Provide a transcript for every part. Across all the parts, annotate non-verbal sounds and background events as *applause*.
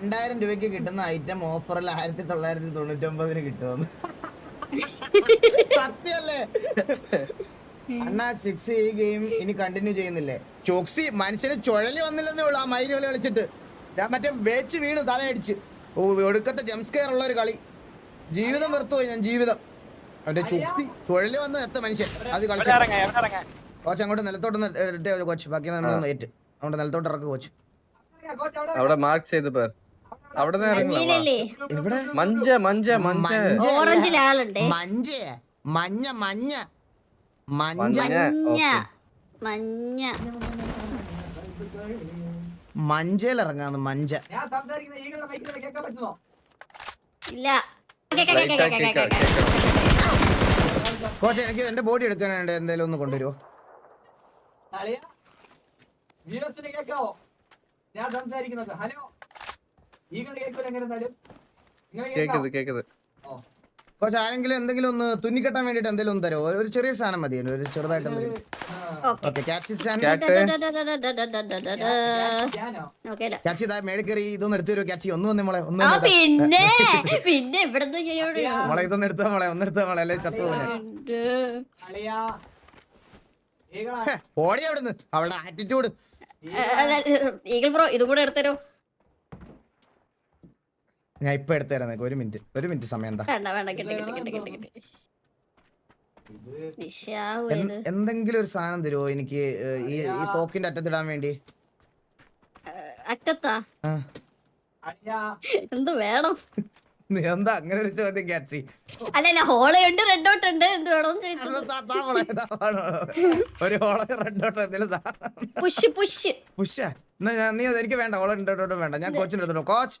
രണ്ടായിരം രൂപയ്ക്ക് കിട്ടുന്ന ഐറ്റം ഓഫറിൽ ആയിരത്തി തൊള്ളായിരത്തി തൊണ്ണൂറ്റി ഒമ്പതിന് കിട്ടുമെന്ന്. സത്യല്ലേ അണ്ണാ ചിക്സ് ഈ ഗെയിം ഇനി കണ്ടിന്യൂ ചെയ്യുന്നില്ലേ? ചോക്സി മനുഷ്യന് ചുഴലി വന്നില്ലെന്നേ ഉള്ളൂ ആ കളി കളിച്ചിട്ട്. ഞാൻ മറ്റേ വേച്ച് വീണ് തലയടിച്ച്. ഓ ഒടുക്കത്തെ ജംസ്കെയർ ഉള്ള ഒരു കളി. ജീവിതം വെറുത്തുപോയി ഞാൻ ജീവിതം. അവന്റെ ചുക്തി ചുഴലി വന്ന് എത്ത മനുഷ്യൻ. അത് കളിച്ചു കോച്ച് അങ്ങോട്ട് നിലത്തോട്ട് ഇട്ടേ കോച്ച്. ബാക്കി ഏറ്റ് അങ്ങോട്ട് നിലത്തോട്ട് ഇറക്ക് കോച്ച്. അവിടെ മാർക്ക് ചെയ്ത് പേർ. അവിടെ മഞ്ച മഞ്ച മഞ്ച. ഓറഞ്ചിൽ ആളുണ്ട് മഞ്ച. മഞ്ഞ മഞ്ഞ. മഞ്ഞ മഞ്ഞ. മഞ്ചയിൽ മഞ്ച. ഇല്ല. കോച്ച് എനിക്ക് എന്റെ ബോഡി എടുക്കാനായിട്ട് എന്തെങ്കിലും ഒന്ന് കൊണ്ടുവരുമോ ഞാൻ സംസാരിക്കുന്നത് ഹലോ. കേക്കത് ആരെങ്കിലും എന്തെങ്കിലും ഒന്ന് തുന്നിക്കെട്ടാൻ വേണ്ടിട്ട് എന്തെങ്കിലും ഒന്ന് തരുമോ ഒരു ചെറിയ സാധനം മതി ഒരു ചെറുതായിട്ട് ക്യാച്ചി ഇതാ മേടിക്കറി ഇതൊന്നും എടുത്തു തരുമോ ക്യാച്ചി ഒന്ന് വന്നേ മോളെ ഒന്ന് പിന്നെ പിന്നെ ഇവിടുത്തെ മോളെ ഇതൊന്നും എടുത്ത മോളെ ഒന്ന് എടുത്ത മോളെ അല്ലെ ചത്തു ഓടി അവിടുന്ന് അവളുടെ ആറ്റിറ്റ്യൂഡ് ഈഗിൾ ബ്രോ ഇതും കൂടെ എടുത്തരോ ഞാൻ ഇപ്പൊ എടുത്തു തരാം നിനക്ക്. ഒരു മിനിറ്റ്. ഒരു മിനിറ്റ് സമയം എന്താ? വേണ്ട വേണ്ട. കിട്ടി കിട്ടി കിട്ടി കിട്ടി കിട്ടി. എന്തെങ്കിലും ഒരു സാധനം തരുമോ എനിക്ക് ഈ ഈ തോക്കിന്റെ അറ്റത്തിടാൻ വേണ്ടി? അറ്റത്താ? എന്ത് വേണം? നീ എന്താ അങ്ങനെ ഒരു ചോദ്യം ക്യാച്ചി അല്ലല്ല ഹോളയുണ്ട് റെഡ് ഡോട്ട് ഉണ്ട്. എന്ത്. ഒരു ഹോള റെഡ് ഡോട്ട് എന്തെങ്കിലും. Push push. പുഷ. എന്നാ ഞാൻ നീ അത് എനിക്ക് വേണ്ട. റെഡ് ഡോട്ട് വേണ്ട. ഞാൻ കോച്ചിന്റെ അടുത്തോട്ട് കോച്ച്.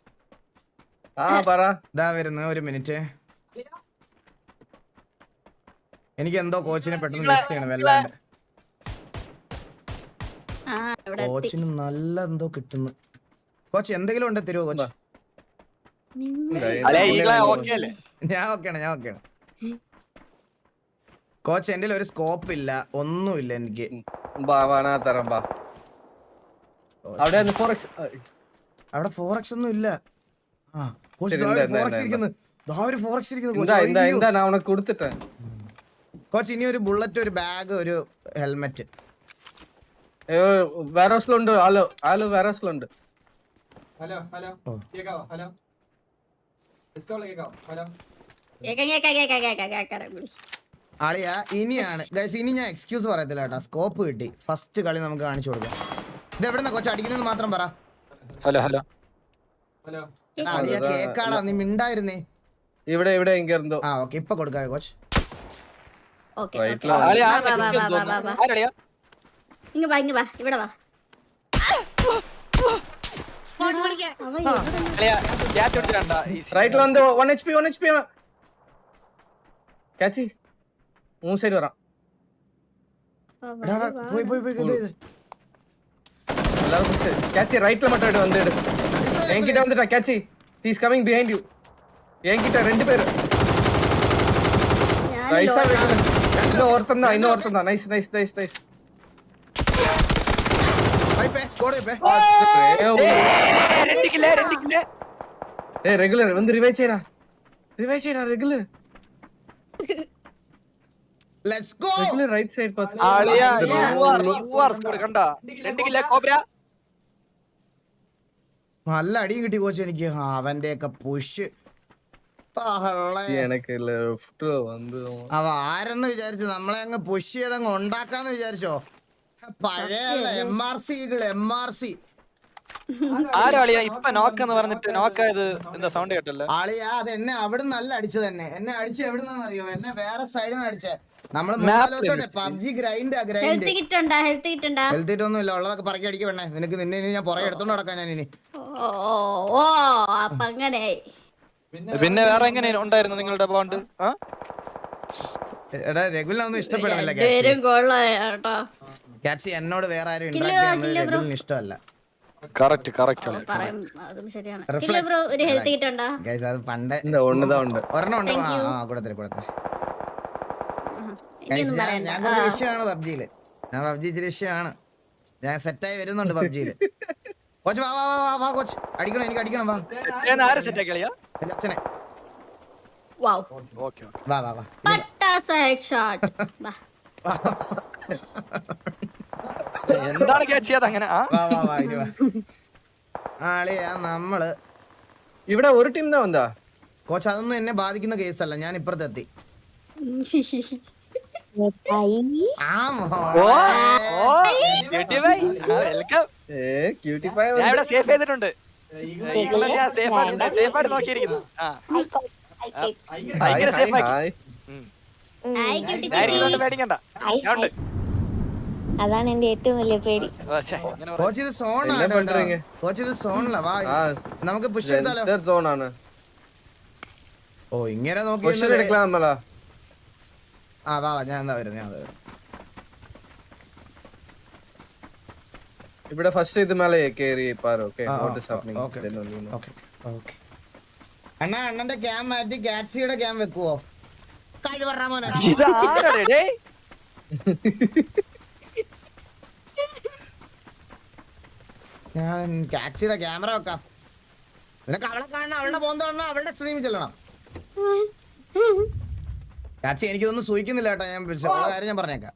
ആ പറ. ഇതാ വരുന്നു ഒരു മിനിറ്റ്. എനിക്ക് എന്തോ കോച്ചിനെ പെട്ടെന്ന് മിസ് ചെയ്യണം വല്ലാണ്ട്. കോച്ചിന് നല്ല എന്തോ കിട്ടുന്നു. കോച്ച് എന്തെങ്കിലും ഉണ്ട് തരുമോ കോച്ച്? നിങ്ങൾ അല്ലെ ഈകളെ ഓക്കെ അല്ലേ? ഞാൻ ഓക്കെയാണ് ഞാൻ ഓക്കെയാണ് കോച്ച് എന്റെ ഒരു സ്കോപ്പ് ഇല്ല ഒന്നുമില്ല എനിക്ക്. അവിടെ ഫോർ എക്സ് അവിടെ ഫോർ എക്സ് ഒന്നും ഇല്ല കോച്ച് ഒരു ബുള്ളറ്റ് ഒരു ബാഗ് ഒരു ഹെൽമെറ്റ്. വേറോസിലുണ്ട് ഹലോ ഹലോ വേറോസിലുണ്ട് ഹലോ ഹലോ. കേക്കാവോ? ഹലോ. കേക്കാവോ? ഹലോ. അളിയ ഇനിയാണ്. ഇനി ഞാൻ എക്സ്ക്യൂസ് പറയത്തില്ല കേട്ടോ. സ്കോപ്പ് കിട്ടി. ഫസ്റ്റ് കളി നമുക്ക് കാണിച്ചു കൊടുക്കാം. ഇത് എവിടെന്നാ നിന്ന് കൊച്ചു? അടിക്കുന്നത് മാത്രം പറ. Hello hello hello. കേക്കാടാ നീ മിണ്ടായിരുന്നേ. ഇവിടെ ഇവിടെ എങ്കിരുന്നോ ആ ഓക്കേ ഇപ്പൊ കൊടുക്കാവേ കോച്ച്. ഓക്കേ ഇങ്ങ വാ ഇങ്ങ വാ ഇവിടെ വാ. റൈറ്റിൽ വന്ന് one H P one H P കാച്ചി മൂന്ന് സൈഡ് വരാം. എല്ലാവരും കാച്ചി റൈറ്റിൽ മട്ടായിട്ട് വന്നിട്ട് എങ്കിട്ട വന്നിട്ടാ ക്യാച്ചി ഹീസ് കമ്മിങ് ബിഹൈൻഡ് യു എങ്കിട്ട രണ്ട് പേര്. നൈസാ ഇന്ന് ഓർത്തന്നാ ഇന്ന് ഓർത്തന്നാ. നൈസ് നൈസ് നൈസ് നൈസ് ഏ റെഗുലർ വന്ന് റിവൈവ് ചെയ്യടാ. റിവൈവ് ചെയ്യടാ regular let's go regular right side path ആളിയാ you are you are score കണ്ട? രണ്ട് കില്ല കോബ്ര. നല്ല അടിയും കിട്ടി കോച്ച് എനിക്ക്. അവന്റെ ഒക്കെ പുഷ് അവ ആരെന്ന് വിചാരിച്ചു? നമ്മളെ അങ്ങ് പുഷ് ചെയ്തങ്ങ് ഉണ്ടാക്കാന്ന് വിചാരിച്ചോ? പഴയ എം അത് എന്നെ അവിടെ നല്ല അടിച്ചു തന്നെ എന്നെ അടിച്ച് എവിടെ നിന്നറിയോ എന്നെ വേറെ സൈഡിൽ നിന്ന് അടിച്ചേ. പബ്ജി ഗ്രൈൻഡ് ഒന്നും ഇല്ല. ഉള്ളതൊക്കെ പറക്കി നിനക്ക് നിന്നെ ഇനി ഞാൻ പുറകെ എടുത്തോണ്ട് ഞാൻ ഇനി. ഓ അപ്പൊ അങ്ങനെ പിന്നെ വേറെ എങ്ങനെ ഉണ്ടായിരുന്നു നിങ്ങളുടെ ബോണ്ട് എടാ രഘുലൊന്നും ഇഷ്ടപ്പെടുന്നില്ല കാച്ചി എന്നോട് വേറെ ആരും ചെയ്യുന്നത് രഘുലിന് ഇഷ്ടമല്ല. കറക്റ്റ് കറക്റ്റ് അത് ഒരെണ്ണം ഉണ്ട്. ആ കൂടത്തിൽ കൂടത്തിൽ ഞാൻ കുറച്ച് വിഷയമാണ് പബ്ജിയിൽ. ഞാൻ പബ്ജി ഇച്ചിരി വിഷയമാണ്. ഞാൻ സെറ്റായി വരുന്നുണ്ട് പബ്ജിയിൽ. കോച്ച് വാ വാ വാ വാ കോച്ച്. അടിക്കണം എനിക്ക് അടിക്കണം വാ. ഞാൻ ആരെ സെറ്റ് ആക്കിയാ അച്ഛനെ. വാവ്. ഓക്കേ വാ വാ വാ. പട്ടാസ ഹെഡ് ഷോട്ട് വാ. എന്താണ് ക്യാച്ച് ചെയ്യാതെ അങ്ങനെ വാ വാ വാ ഇനി വാ. നമ്മൾ. ഇവിടെ ഒരു ടീം എന്താ കോച്ച് അതൊന്നും എന്നെ ബാധിക്കുന്ന കേസല്ല ഞാൻ ഇപ്പുറത്തെത്തി. സേഫ് ചെയ്തിട്ടുണ്ട്. സേഫ് ആയിട്ട് നോക്കിയിരിക്കുന്നു. അതാണ് എന്റെ ഏറ്റവും വലിയ പേടി. കോച്ച് ഇത് വാ നമുക്ക് പുഷ് ചെയ്താലോ? സോണാണ്. ഓ ഇങ്ങനെ നോക്കി എടുക്കാം ആ വാ ഞാൻ എന്താ വരുന്നത് ഞാൻ വരുന്നു. ഇവിടെ ഫസ്റ്റ് ഇത് മേലെ കേറി പാரு okay what is happening okay, okay അണ്ണാ അണ്ണന്റെ ക്യാം മാറ്റി ഗാറ്റ്സിയുടെ ക്യാം വെക്കുവോ? കഴിവറാ മോനെ. ഇത് ആരാടേ ഡേയ് ഞാൻ ഗാറ്റ്സിയുടെ ക്യാമറ വെക്കാം. നിനക്ക് അവളെ കാണണം അവളുടെ പോകുന്ന അവളുടെ സ്ട്രീമിൽ ചെല്ലണം. ഗാറ്റ്സി എനിക്കിതൊന്നും സൂചിക്കുന്നില്ല കേട്ടോ ഞാൻ കാര്യം ഞാൻ പറഞ്ഞേക്കാം.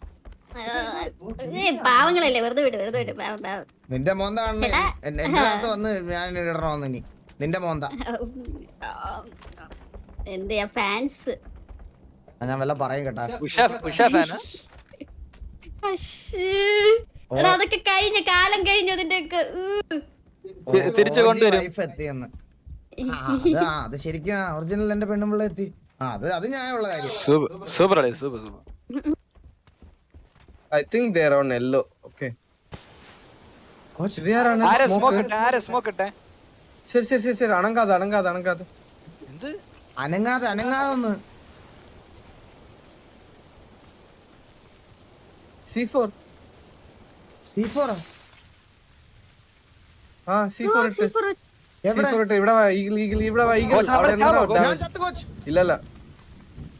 പാവങ്ങളല്ലേ? വെറുതെ വിട് വെറുതെ വിട്. പാവം പാവം. നിന്റെ മോന്ത കാണണേ. എന്റെ അകത്ത് വന്ന് ഞാൻ ഇടണമെന്ന് ഇനി. നിന്റെ മോന്ത. ഫാൻസ്. ഞാൻ വല്ല പറയും കേട്ടാ. അതൊക്കെ കഴിഞ്ഞ കാലം കഴിഞ്ഞു അതിന്റെ ഒക്കെ തിരിച്ചു കൊണ്ടുവരും. വൈഫ് എത്തിയെന്ന്. ആ, അത് ശരിക്കും ഒറിജിനൽ എന്റെ പെണ്ണുമ്പിള്ള എത്തി. അത് അത് ന്യായമുള്ള കാര്യം. Super super super. Super I think they are on yellow okay coach they are on smoke ഇട്ടേ സ്മോക്ക് ഇട്ടേ? ശരി ശരി ശരി ശരി. അണങ്കാതെ അണങ്കാതെ എന്ത്? അനങ്ങാതെ അനങ്ങാതെ ഒന്ന്. സി ഫോർ സി ഫോറോ ആ? സി സി ഫോർ ഇട്ട്. ഇവിടെ വാ ഈഗിൾ ഈഗിൾ ഇവിടെ വാ ഞാൻ ചത്ത് കോച്ച് இல்ல இல்ல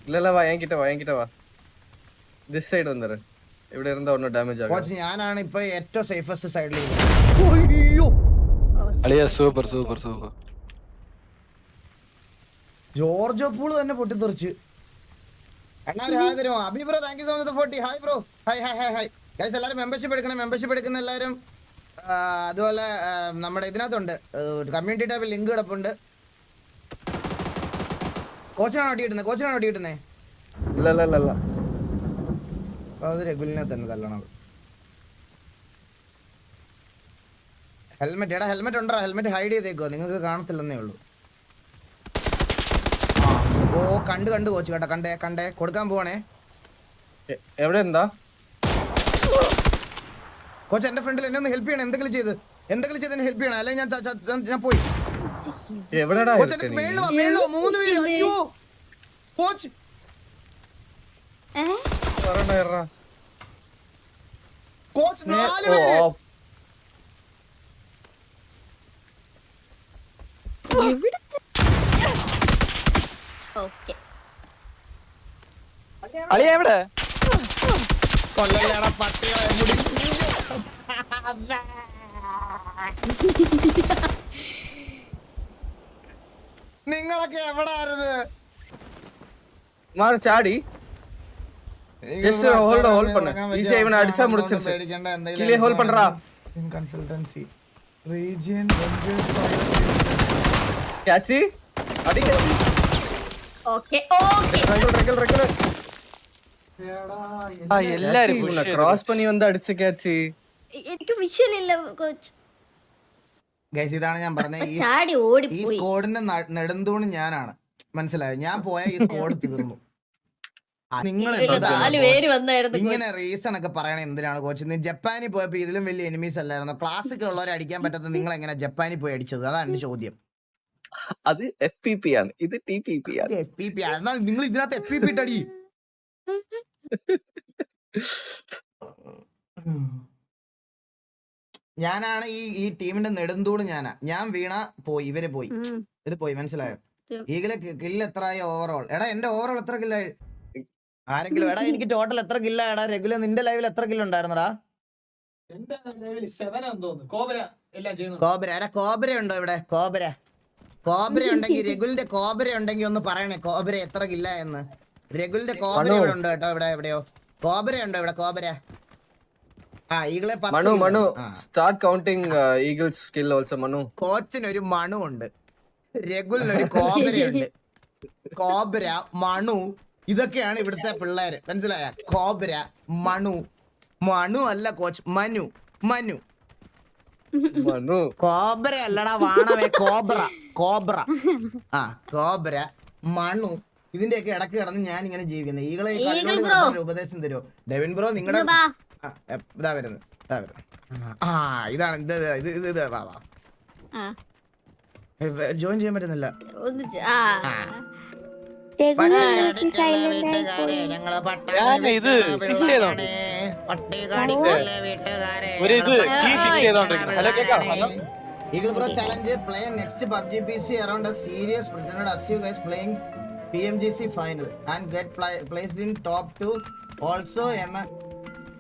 இல்ல இல்ல வா என்கிட்ட வா என்கிட்ட வா திஸ் சைடு வந்துரு ഇവിടെ இருந்தா ഒന്നും ഡാമേജ് ആകും കോച്ച് ഞാനാണ് ഇപ്പൊ ഏറ്റവും സേഫസ്റ്റ് സൈഡിൽ അയ്യോ അളിയ സൂപ്പർ സൂപ്പർ സൂപ്പർ ജോർജോ പൂള് തന്നെ പൊട്ടിത്തെറിച്ച് എന്നാ ഒരു ഹായ് തരുമോ Abhi bro thank you so much forty hi bro hi hi hi hi guys എല്ലാവരും മെമ്പർഷിപ്പ് എടുക്കണം മെമ്പർഷിപ്പ് എടുക്കുന്ന എല്ലാവരും ആ, അതുപോലെ ആ, നമ്മുടെ ഇതിനകത്തുണ്ട് കമ്മ്യൂണിറ്റി ടാബിൽ ലിങ്ക് കിടപ്പുണ്ട് കോച്ചിനാണ് ഒട്ടി കിട്ടുന്നത് കോച്ചിനാണ് ഒട്ടി കിട്ടുന്നത് ഇല്ല ഇല്ല ഇല്ല ഇല്ല. അത് രഘുലിനെ തന്നെ തല്ലണത് ഹെൽമെറ്റ് എടാ ഹെൽമെറ്റ് ഉണ്ടോ ഹെൽമെറ്റ് ഹൈഡ് ചെയ്തേക്കോ നിങ്ങൾക്ക് കാണത്തില്ലെന്നേ ഉള്ളൂ. ഓ കണ്ട് കണ്ട് കോച്ച് കേട്ടോ. കണ്ടേ കണ്ടേ. കൊടുക്കാൻ പോവാണേ. എവിടെ എന്താ? കോച്ച് എന്റെ ഫ്രണ്ടിൽ എന്നെ ഒന്ന് ഹെൽപ്പ് ചെയ്യണം. എന്തെങ്കിലും ചെയ്ത്. എന്തെങ്കിലും ചെയ്ത് എന്നെ ഹെൽപ്പ് ചെയ്യണം. അല്ലെങ്കിൽ ഞാൻ- ഞാൻ പോയി. എവിടെടാ കോച്ച് മേളിൽ വാ, മേളിൽ വാ, മൂന്ന് പേര്. അയ്യോ. കോച്ച്. കോച്ച് നാല് ഓ പേര്. ഓ. ഓക്കെ. അളിയ എവിടെ? കൊല്ലല്ലേടാ പട്ടികളെ. *laughs* മുടി *laughs* നിങ്ങളൊക്കെ എവിടായിരുന്നു മാറി ചാടി Just hold, hold பண்ணு. Easy ஆ இவனை அடிச்சா முடிச்சிருச்சு. கீழே hold பண்றா. കൺസൾട്ടൻസി റീജിയൻ ക്യാച്ചി അടിക്ക okay okay regular regular regular ആ എല്ലാരും push ചെയ്തു. ക്രോസ് പണി വന്ന് അടിച്ച ക്യാച്ചി എനിക്ക് വിഷ്വൽ ഇല്ല കോച്ച് ഗൈസ് ഇതാണ് ഞാൻ പറഞ്ഞത് ഈ *laughs* ചാടി ഈ സ്കോഡിന്റെ നെടുന്തൂണ് ഞാനാണ്. മനസ്സിലായോ? ഞാൻ പോയ ഈ സ്കോഡ് തീർന്നു. നിങ്ങൾ നാല് പേര് വന്നായിരുന്നു ഇങ്ങനെ റീസൺ ഒക്കെ പറയണ എന്തിനാണ് കോച്ച് നീ ജപ്പാനിൽ പോയപ്പോ ഇതിലും വലിയ എനിമീസ് അല്ലായിരുന്നു. ക്ലാസ്സിക്ക് ഉള്ളവരെ അടിക്കാൻ പറ്റാത്ത നിങ്ങൾ എങ്ങനെ ജപ്പാനിൽ പോയി അടിച്ചത്? അതാണ് എന്റെ ചോദ്യം. അത് എഫ് പി പി ആണ്. ഇത് ടി പി പി ആണ്. എഫ് പി പി ആണ്. എന്നാൽ നിങ്ങൾ ഇതിനകത്ത് എഫ് പി പി ഇട്ടടി. *laughs* *laughs* ഞാനാണ് ഈ ഈ ടീമിന്റെ നെടുന്തൂണ് ഞാനാ. ഞാൻ വീണ പോയി ഇവർ പോയി. ഇത് പോയി മനസ്സിലായോ. ഈഗിലെ കില്ല് എത്രയായി ഓവറോൾ എടാ എന്റെ ഓവറോൾ എത്ര കില്ലായി? ആരെങ്കിലും എടാ എനിക്ക് ടോട്ടൽ എത്ര കില്ല എടാ റെഗുലർ നിന്റെ ലൈവിൽ എത്ര കില്ല് ഉണ്ടായിരുന്നടാ? എന്റെ ലെവൽ സെവൻ ആണെന്ന് തോന്നുന്നു. കോബര എല്ലാം ചെയ്യുന്നു കോബ്ര എടാ കോബ്ര ഉണ്ടോ ഇവിടെ? കോബ്ര. കോബ്ര ഉണ്ടെങ്കിൽ രഘുലിന്റെ *laughs* കോബ്ര ഉണ്ടെങ്കിൽ ഒന്ന് പറയണേ. കോബ്ര എത്ര കില്ല എന്ന് രഘുലിന്റെ കോബ്ര ഇവിടെ ഉണ്ടോ കേട്ടോ ഇവിടെ എവിടെയോ? കോബ്ര ഉണ്ടോ ഇവിടെ കോബ്ര? ആ Manu Manu start counting eagles skill also Manu കോച്ചിന് ഒരു മണു ഉണ്ട് Manu. ഒരു മണു ഉണ്ട് രഘുലിനൊരു കോബ്രയുണ്ട്. കോബ്ര മണു ഇതൊക്കെയാണ് ഇവിടുത്തെ പിള്ളേര്. മനസ്സിലായ? കോബ്ര മണു മണു അല്ല കോച്ച് മനു മനു. മനു. കോബ്ര അല്ലടാ വാണവേ കോബ്ര കോബ്ര. ആ കോബ്ര മണു ഇതിന്റെയൊക്കെ ഇടയ്ക്ക് കിടന്ന് ഞാൻ ഇങ്ങനെ ജീവിക്കുന്നത് ഈകളെ ഉപദേശം തരുമോ? ഡെവിൻ ബ്രോ നിങ്ങളുടെ. ഇതാ വരുന്നത് ഇതാ വരുന്നത്. ആ. ഇതാണ് ഇത് ഇത് ഇത് ഇത് വാ വാ. ജോയിൻ ചെയ്യാൻ പറ്റുന്നില്ല. ഒന്ന് ചെ- ആ. രഘുനാഥ് സൈലന്റ് ആയി പോയി ഞങ്ങൾ Pattali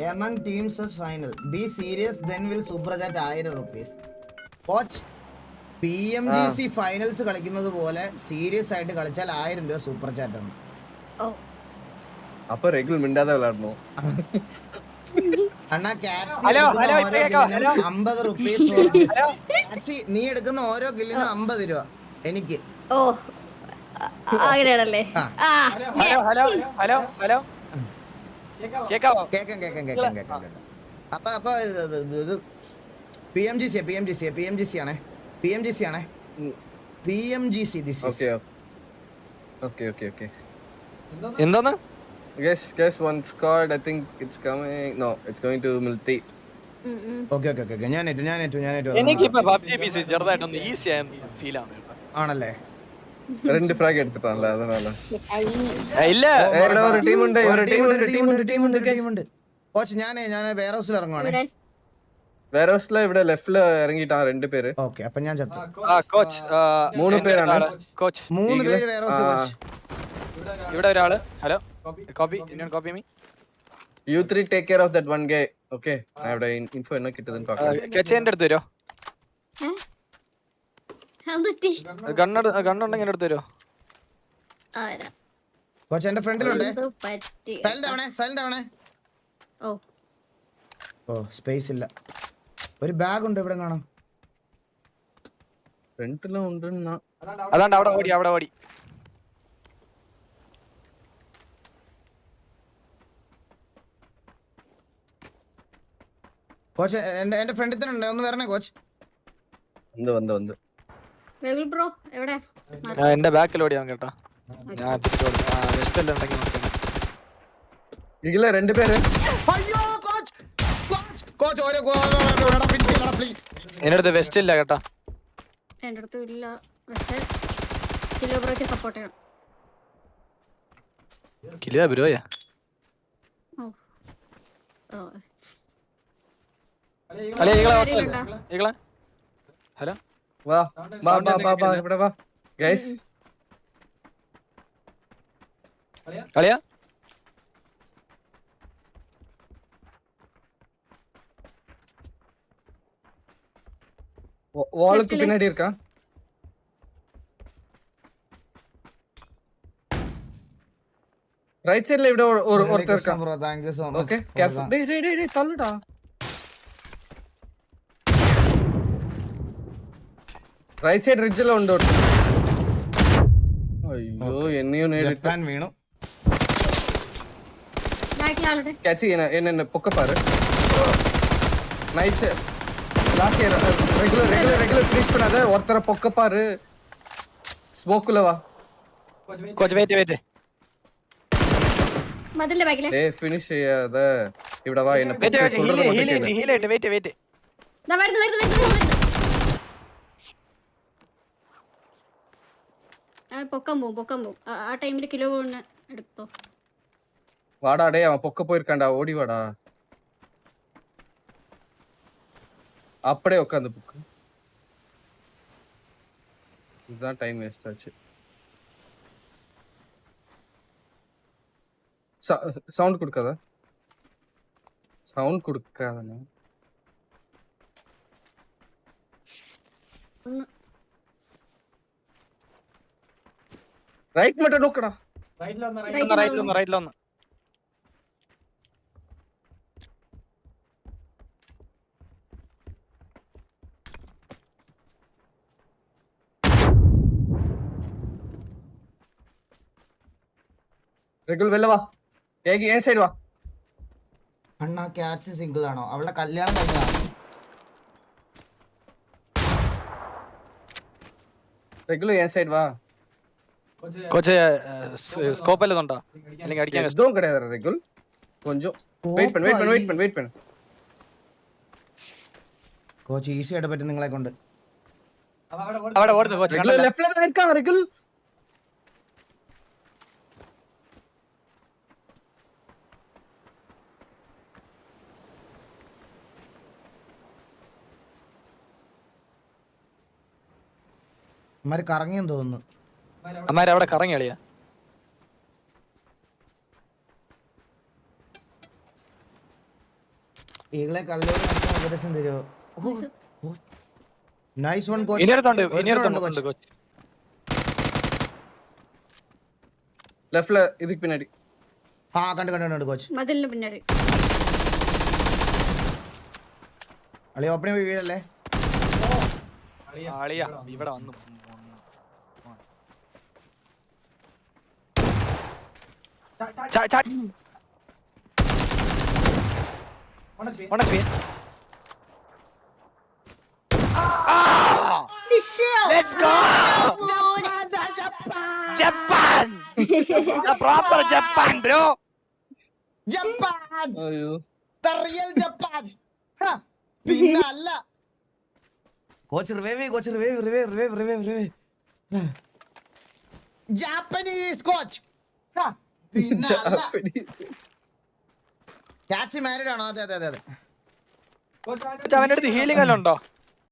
among teams final be serious then will super chat ആയിരം rupees coach P M G C finals കളിക്കുന്നത് പോലെ സീരിയസ് ആയിട്ട് കളിച്ചാൽ ആയിരം രൂപ സൂപ്പർ ചാറ്റ് ആണ് അപ്പൊ റെഗുലർ മിണ്ടാതെ വിളാടുന്നു. അണ്ണാ ക്യാറ്റ് അമ്പത് റുപ്പീസ് *laughs* നീ എടുക്കുന്ന ഓരോ കില്ലിനും അമ്പത് രൂപ. എനിക്ക്. ഓ. അങ്ങനെയാണല്ലേ? Hello hello hello hello. അപ്പൊ അപ്പൊ ഇത് P M G C P M G C P M G C ആണേ. പി എം ജി സി ആണേ. പി എം ജി സി എന്താണ് Yes, guess one squad. I think it's coming. No, it's going to Milti. Okay okay okay ഞാനേറ്റു ഞാനേറ്റു ഞാനേറ്റു. എനിക്കിപ്പോ PUBG P C ചെറുതായിട്ടൊന്ന് easy ആയ feel ആണ് ആണല്ലേ? ரெண்டு ஃபிராக் எடுத்துட்டான்ல அதனால ഏ, ഇല്ല ഏ, ഇവിടെ ഒരു ടീം ഉണ്ട് ഒരു ടീം ഉണ്ട് ടീം ഉണ്ട് ടീം ഉണ്ട് ടീമുണ്ട് കോച്ച് ഞാൻ ഞാൻ വെയർ ഹൗസിൽ ഇറങ്ങുവാണേ ഇവിടെ വേറെ ഹൗസിലെ ഇവിടെ ലെഫ്റ്റില് ഇറങ്ങിട്ടാ രണ്ട് പേര് ഓക്കെ അപ്പൊ ഞാൻ ചത്തു ആ കോച്ച് മൂന്ന് പേരാണ്. കോച്ച് മൂന്ന് ഈഗിള്? പേര് വെയർ ഹൗസ് ആ. കോച്ച് ഇവിടെ ഒരാള് hello copy Indian copy me you three take care of that one gay okay ഞാൻ ഇവിടെ ഇൻഫോ എന്നാ കിട്ടുന്നതെന്ന് പാക്കാം കെച്ചേന്റെ അടുത്ത് വരുമോ എന്തുറ്റി ഗണ്ണെടു ഗണ്ണുണ്ടെങ്കിൽ കോച്ച് എന്റെ ഫ്രണ്ടിലുണ്ട്. എന്തോ പറ്റി? സൈലന്റ് ആവണേ സൈലന്റ് ആവണേ. ഓ. ഓ സ്പേസ് ഇല്ല. ഒരു ബാഗ് ഉണ്ട് ഇവിടെ കാണാം. ഫ്രണ്ടിലും ഉണ്ടെന്നാ. അതാണ്ട് അവിടെ ഓടി അവിടെ ഓടി. കോച്ച് എന്റെ എന്റെ ഫ്രണ്ടിൽ തന്നെ ഉണ്ട്. ഒന്ന് വരണേ കോച്ച്. വന്ന് വന്നു വന്ന്. ബ്രോ എവിടെ? ഞാൻ എന്റെ ബാക്കിൽ ഓടിയാൻ കേട്ടോ. ഞാൻ തിരിച്ചു ഓടി ആ വെസ്റ്റ് എല്ലാം ഉണ്ടെങ്കിൽ നോക്കാം ഇതിലെ രണ്ട് പേര്. അയ്യോ കോച്ച് കോച്ച് കോച്ച് ഓരോ പ്ലീസ് എന്റെ അടുത്ത് വെസ്റ്റ് ഇല്ല കേട്ടോ. എന്റെ അടുത്ത് ഇല്ല പക്ഷെ കിലോ ബ്രോയ്ക്ക് സപ്പോർട്ട് ചെയ്യണം. കിലിയ ബിരോയാ? ഓ? ഹലോ? വാ വാ വാ വാ വാ ഇവിടെ വാ ഗൈസ് കളിയാ வாலுக்கு Left-ல. பின்னாடி இருக்கா ரைட் சைடுல ഇവിടെ ஒரு- ஒரு ஒருத்தர் இருக்கா bro thank you so okay much careful டேய் டேய் டேய் டேய் தள்ளுடா റൈറ്റ് സൈഡ് റിഡ്ജ് ഉണ്ട് അയ്യോ എന്നെയോ നേരിട്ട് വീണു. ക്യാച്ച് ചെയ്യണ. എന്നെ പൊക്ക പാറ്. Nice last regular regular regular finish പണാതെ ഒരുത്തര പൊക്ക പാറ്. സ്മോക്കുല വാ. ഫിനിഷ് ഇവിടെ വാ wait wait wait wait wait wait wait wait wait wait wait wait wait wait wait wait wait പൊക്കം പോവും പൊക്കം പോവും ആ- ആ ടൈമിൽ കിലോ കൊണ്ട് എടുത്തോ வாடா டேய் அவன் பொக்க போயிருக்கான்டா ஓடி வாடா அப்படியே உட்காந்து புக்கு இதுதான் டைம் வேஸ்ட் ஆச்சு சவுண்ட் கொடுக்காத சவுண்ட் கொடுக்காதண்ணா റൈറ്റ് മറ്റേ നോക്കടാ. വെല്ല വാ. ഏ സൈഡ് വാ? അണ്ണാ ക്യാച്ച് സിംഗിൾ ആണോ? അവളുടെ കല്യാണം കഴിഞ്ഞതാണ്? റെഗുലർ ഏ സൈഡ് വാ? கொஞ்சம் കോച്ച് സ്കോപ്പ് വല്ലതും ഉണ്ടോ അല്ലെങ്കിൽ അടിക്കാൻ കഷ്ടം எதுவும் கிடையாது ரெகுல் கொஞ்சம் வெயிட் பண்ணு வெயிட் பண்ணு வெயிட் பண்ணு வெயிட் பண்ணு കോച്ച് ഈസി ആയിട്ട് പറ്റും നിങ്ങളെ കൊണ്ട് அவன் அவட ஓடுது. അവിടെ ഓടുന്നു കോച്ച് ரெகுலர் லெஃப்ட்ல தான் இருக்கான் ரெகுல் അമ്മമാര് കറങ്ങിയെന്ന് തോന്നുന്നു அவன் அவட- അമ്മാര് അവിടെ കറങ്ങി കളിയാ ഈകളെ കല്ലോട് നടത്താൻ ഉപദേശം തരുമോ nice one coach ഇനിയടുത്തുണ്ട് ഒരുത്തനുണ്ട് ഇനിയടുത്തുണ്ട് coach. Coach லெஃப்ட்ல இதுக்கு பின்னாடி ആ കണ്ടു കണ്ടു കണ്ടു കോച്ച് മതിലിന് പിന്നാടി അളി ഓപ്പണി പോയി വീഴല്ലേ அழியா. ആളിയാ Chat, chat. One HP. One HP. Ah! Michelle! Let's go! Japan! Japan! The proper Japan, bro! Japan! The real Japan! Huh? പിന്നല്ല coach revive coach revive revive revive revive revive Japanese coach ഹാ അവന്റെ അടുത്ത് healing എല്ലാം ഉണ്ടോ?